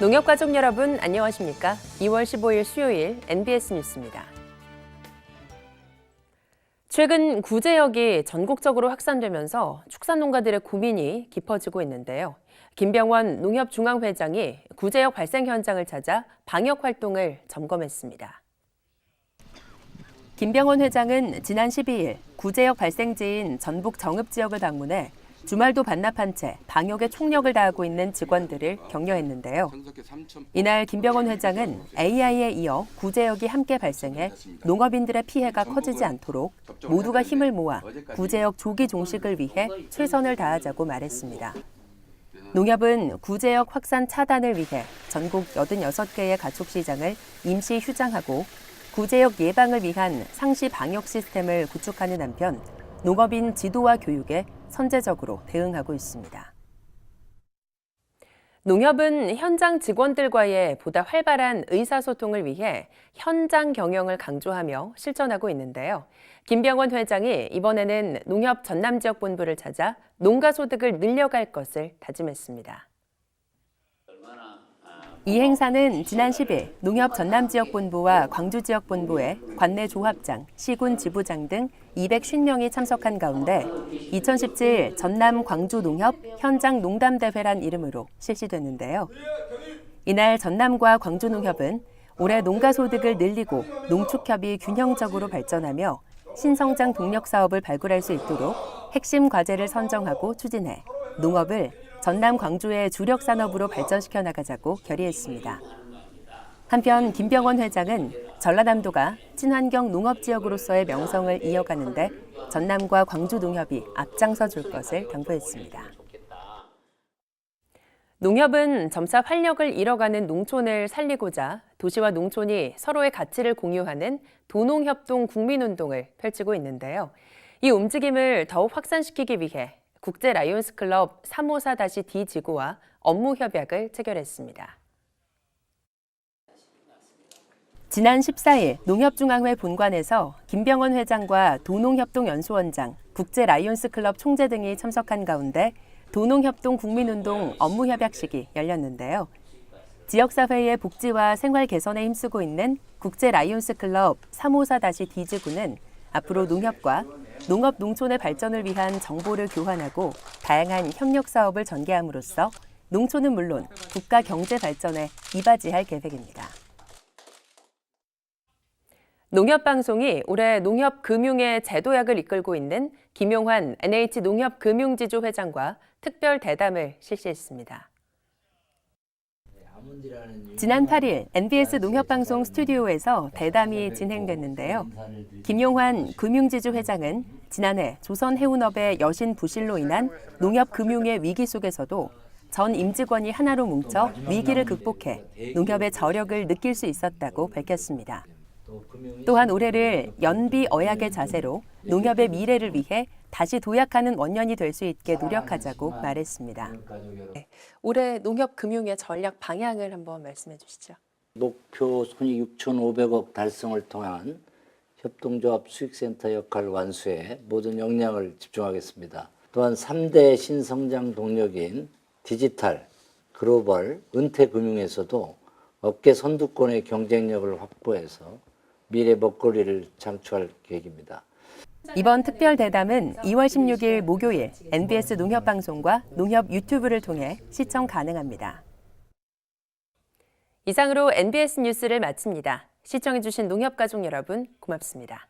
농협 가족 여러분 안녕하십니까? 2월 15일 수요일 NBS 뉴스입니다. 최근 구제역이 전국적으로 확산되면서 축산농가들의 고민이 깊어지고 있는데요. 김병원 농협중앙회장이 구제역 발생 현장을 찾아 방역 활동을 점검했습니다. 김병원 회장은 지난 12일 구제역 발생지인 전북 정읍 지역을 방문해 주말도 반납한 채 방역에 총력을 다하고 있는 직원들을 격려했는데요. 이날 김병원 회장은 AI에 이어 구제역이 함께 발생해 농업인들의 피해가 커지지 않도록 모두가 힘을 모아 구제역 조기 종식을 위해 최선을 다하자고 말했습니다. 농협은 구제역 확산 차단을 위해 전국 86개의 가축시장을 임시 휴장하고 구제역 예방을 위한 상시 방역 시스템을 구축하는 한편 농업인 지도와 교육에 선제적으로 대응하고 있습니다. 농협은 현장 직원들과의 보다 활발한 의사소통을 위해 현장 경영을 강조하며 실천하고 있는데요. 김병원 회장이 이번에는 농협 전남 지역 본부를 찾아 농가 소득을 늘려갈 것을 다짐했습니다. 이 행사는 지난 10일 농협 전남 지역 본부와 광주 지역 본부의 관내 조합장, 시군 지부장 등 250명이 참석한 가운데 2017 전남 광주 농협 현장 농담 대회란 이름으로 실시됐는데요. 이날 전남과 광주 농협은 올해 농가 소득을 늘리고 농축협이 균형적으로 발전하며 신성장 동력 사업을 발굴할 수 있도록 핵심 과제를 선정하고 추진해 농업을 전남 광주의 주력 산업으로 발전시켜 나가자고 결의했습니다. 한편 김병원 회장은 전라남도가 친환경 농업 지역으로서의 명성을 이어가는데 전남과 광주 농협이 앞장서 줄 것을 당부했습니다. 농협은 점차 활력을 잃어가는 농촌을 살리고자 도시와 농촌이 서로의 가치를 공유하는 도농협동 국민운동을 펼치고 있는데요. 이 움직임을 더욱 확산시키기 위해 국제 라이온스 클럽 354-D 지구와 업무 협약을 체결했습니다. 지난 14일 농협중앙회 본관에서 김병원 회장과 도농협동연수원장, 국제 라이온스 클럽 총재 등이 참석한 가운데 도농협동 국민운동 업무협약식이 열렸는데요. 지역사회의 복지와 생활 개선에 힘쓰고 있는 국제 라이온스 클럽 354-D 지구는 앞으로 농협과 농업 농촌의 발전을 위한 정보를 교환하고 다양한 협력 사업을 전개함으로써 농촌은 물론 국가 경제 발전에 이바지할 계획입니다. 농협방송이 올해 농협금융의 제도약을 이끌고 있는 김용환 NH농협금융지주 회장과 특별 대담을 실시했습니다. 지난 8일 NBS 농협방송 스튜디오에서 대담이 진행됐는데요. 김용환 금융지주 회장은 지난해 조선해운업의 여신 부실로 인한 농협금융의 위기 속에서도 전 임직원이 하나로 뭉쳐 위기를 극복해 농협의 저력을 느낄 수 있었다고 밝혔습니다. 또한 올해를 연비 어약의 자세로 농협의 미래를 위해 다시 도약하는 원년이 될 수 있게 노력하자고 말했습니다. 네, 올해 농협 금융의 전략 방향을 한번 말씀해 주시죠. 목표 손익 6,500억 달성을 통한 협동조합 수익센터 역할 완수에 모든 역량을 집중하겠습니다. 또한 3대 신성장 동력인 디지털, 글로벌, 은퇴금융에서도 업계 선두권의 경쟁력을 확보해서 미래 먹거리를 창출할 계획입니다. 이번 특별 대담은 2월 16일 목요일 NBS 농협방송과 농협 유튜브를 통해 시청 가능합니다. 이상으로 NBS 뉴스를 마칩니다. 시청해주신 농협가족 여러분 고맙습니다.